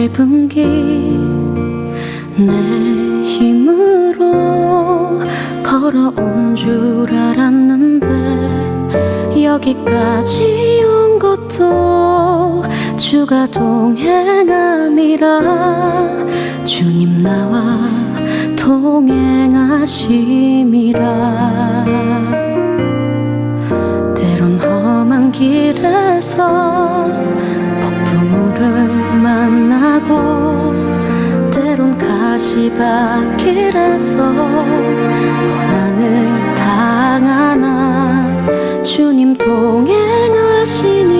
짧은 길 내 힘으로 걸어온 줄 알았는데 여기까지 온 것도 주가 동행함이라. 주님 나와 동행하심이라. 때론 험한 길에서 가시밭길에서 고난을 당하나 주님 동행하시니